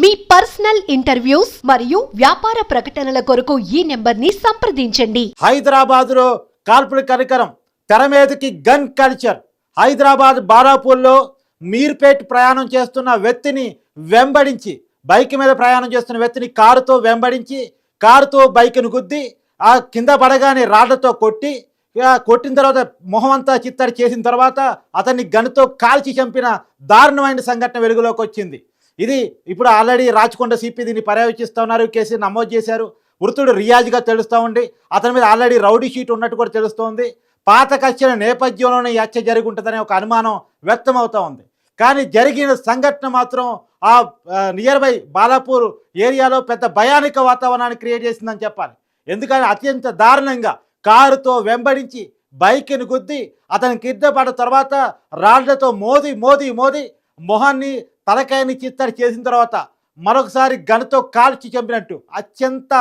మీ personal interviews మరియు వ్యాపార ప్రకటనల కొరకు ఈ నెంబర్ని సంప్రదించండి. హైదరాబాద్లో కాల్పుల కనికరం తెర మీదకి గన్ కల్చర్. హైదరాబాద్ బారాపూర్లో మీర్పేట్ ప్రయాణం చేస్తున్న వ్యక్తిని వెంబడించి బైక్ మీద ప్రయాణం చేస్తున్న వ్యక్తిని కారుతో వెంబడించి కారుతో బైక్ను గుద్ది ఆ కింద పడగానే రాళ్ళతో కొట్టి కొట్టిన తర్వాత మొహం అంతా చిత్తడి చేసిన తర్వాత అతన్ని గన్తో కాల్చి చంపిన దారుణమైన సంఘటన వెలుగులోకి వచ్చింది. ఇది ఇప్పుడు ఆల్రెడీ రాచకొండ సిపి దీన్ని పర్యవేక్షిస్తూ ఉన్నారు కేసు నమోదు చేశారు. వృత్తుడు రియాజ్గా తెలుస్తూ ఉంది అతని మీద ఆల్రెడీ రౌడీ షీట్ ఉన్నట్టు కూడా తెలుస్తోంది. పాత కక్షల నేపథ్యంలోనే ఈ హత్య జరిగి ఉంటుందనే ఒక అనుమానం వ్యక్తమవుతూ ఉంది. కానీ జరిగిన సంఘటన మాత్రం ఆ నియర్ బై బాలాపూర్ ఏరియాలో పెద్ద భయానిక వాతావరణాన్ని క్రియేట్ చేసిందని చెప్పాలి. ఎందుకంటే అత్యంత దారుణంగా కారుతో వెంబడించి బైక్ని గుద్ది అతని కింద తర్వాత రాళ్ళతో మోది మోది మోది మొహాన్ని తలకాయని చిత్తడి చేసిన తర్వాత మరొకసారి గనతో కాల్చి చంపినట్టు అత్యంత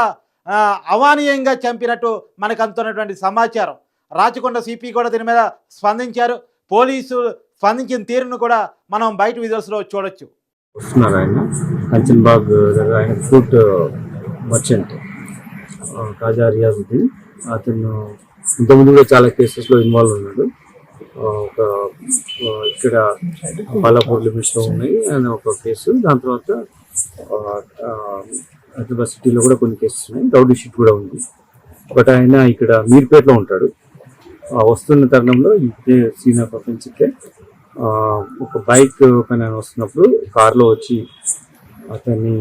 అవానీయంగా చంపినట్టు మనకు అందుతున్నటువంటి సమాచారం. రాచకొండ సిపి కూడా దీని మీద స్పందించారు. పోలీసు స్పందించిన తీరును కూడా మనం బయట విజువల్స్లో చూడొచ్చు. వస్తున్నారు ఆయన. కంచన్బాగ్ దగ్గర ఆయన ఫ్రూట్ మర్చెంట్ కాజా రియాజుద్దీన్. అతను ఇంతకుముందు కూడా చాలా కేసెస్లో ఇన్వాల్వ్ ఉన్నాడు. ఒక ఇక్కడ బాలాపూర్ లిమిట్స్లో ఉన్నాయి అని ఒక కేసు. దాని తర్వాత హైదరాబాద్ సిటీలో కూడా కొన్ని కేసెస్ ఉన్నాయి. రౌడీ షీట్ కూడా ఉంది. బట్ ఆయన ఇక్కడ మీర్పేటలో ఉంటాడు. ఆ, వస్తున్న తరుణంలో ఇదే సీన్ ఆఫ్ అఫెన్స్కే ఆ, ఒక బైక్ పైన వస్తున్నప్పుడు కార్లో వచ్చి అతన్ని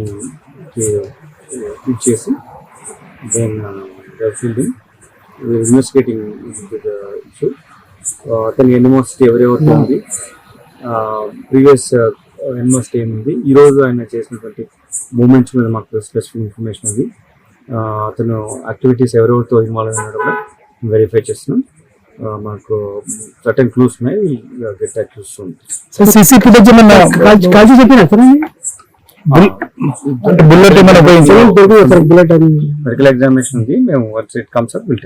పిక్ చేసి దెన్ ఫీల్డింగ్ ఇన్వెస్టిగేటింగ్ ఇష్యూ. అతని ఎనిమోసిటీ ఎవరెవరితో ఉంది? ప్రీవియస్ ఎనిమోసిటీ ఏముంది? ఈ రోజు ఆయన చేసినటువంటి మూమెంట్స్ మీద మాకు స్పెసిఫిక్ ఇన్ఫర్మేషన్ ఉంది. అతను యాక్టివిటీస్ ఎవరెవరితో ఇన్వాల్వ్ అయినాడో కూడా వెరిఫై చేస్తున్నాం. మాకు సర్టన్ క్లూస్ ఉన్నాయి. Get that clues sir CC footage ఏమన్నా కాల్చి చెప్పినా బుల్లెట్ మెడికల్ ఎగ్జామినేషన్ ఉంది. మేము once it comes up will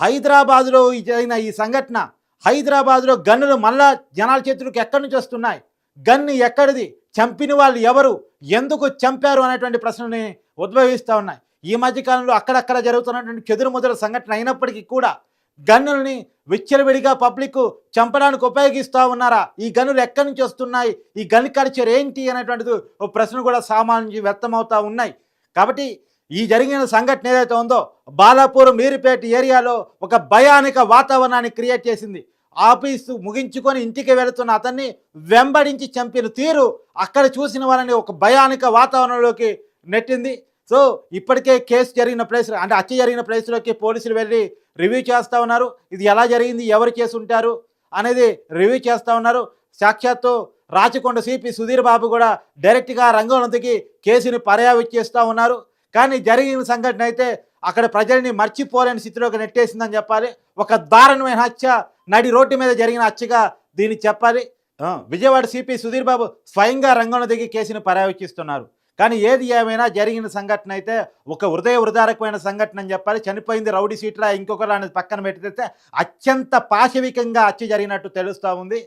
హైదరాబాదులో జరిగిన ఈ సంఘటన హైదరాబాదులో గన్నులు మళ్ళా జనాల చేతులకు ఎక్కడి నుంచి వస్తున్నాయి? గన్ను ఎక్కడిది? చంపిన వాళ్ళు ఎవరు? ఎందుకు చంపారు? అనేటువంటి ప్రశ్నని ఉద్భవిస్తూ ఉన్నాయి. ఈ మధ్య కాలంలో అక్కడక్కడ జరుగుతున్నటువంటి చెదురు సంఘటన అయినప్పటికీ కూడా గన్నుల్ని విచ్చలవిడిగా పబ్లిక్ చంపడానికి ఉపయోగిస్తూ ఉన్నారా? ఈ గన్నులు ఎక్కడి నుంచి వస్తున్నాయి? ఈ గన్ కల్చర్ ఏంటి? అనేటువంటిది ఓ ప్రశ్న కూడా సామాన్య వ్యక్తమవుతూ ఉన్నాయి. కాబట్టి ఈ జరిగిన సంఘటన ఏదైతే ఉందో బాలాపూర్ మీరుపేట ఏరియాలో ఒక భయానిక వాతావరణాన్ని క్రియేట్ చేసింది. ఆఫీసు ముగించుకొని ఇంటికి వెళుతున్న అతన్ని వెంబడించి చంపిన తీరు అక్కడ చూసిన వాళ్ళని ఒక భయానిక వాతావరణంలోకి నెట్టింది. సో ఇప్పటికే కేసు జరిగిన ప్లేస్ అంటే హత్య జరిగిన ప్లేస్లోకి పోలీసులు వెళ్ళి రివ్యూ చేస్తూ ఉన్నారు. ఇది ఎలా జరిగింది? ఎవరు చేసి ఉంటారు? అనేది రివ్యూ చేస్తూ ఉన్నారు. సాక్షాత్తు రాచకొండ సిపి సుధీర్ బాబు కూడా డైరెక్ట్గా రంగంలో దిగి కేసుని పర్యవేక్షిస్తూ ఉన్నారు. కానీ జరిగిన సంఘటన అయితే అక్కడ ప్రజల్ని మర్చిపోలేని స్థితిలోకి నెట్టేసిందని చెప్పాలి. ఒక దారుణమైన హత్య నడి రోడ్డు మీద జరిగిన హత్యగా దీన్ని చెప్పాలి. విజయవాడ సిపి సుధీర్ బాబు స్వయంగా రంగంలో దిగి కేసును పర్యవేక్షిస్తున్నారు కానీ ఏది ఏమైనా జరిగిన సంఘటన అయితే ఒక హృదయ హృదారకమైన సంఘటన అని చెప్పాలి. చనిపోయింది రౌడీ సీట్లా ఇంకొకరు అనేది పక్కన పెట్టితే అత్యంత పాశవికంగా హత్య జరిగినట్టు తెలుస్తూ ఉంది.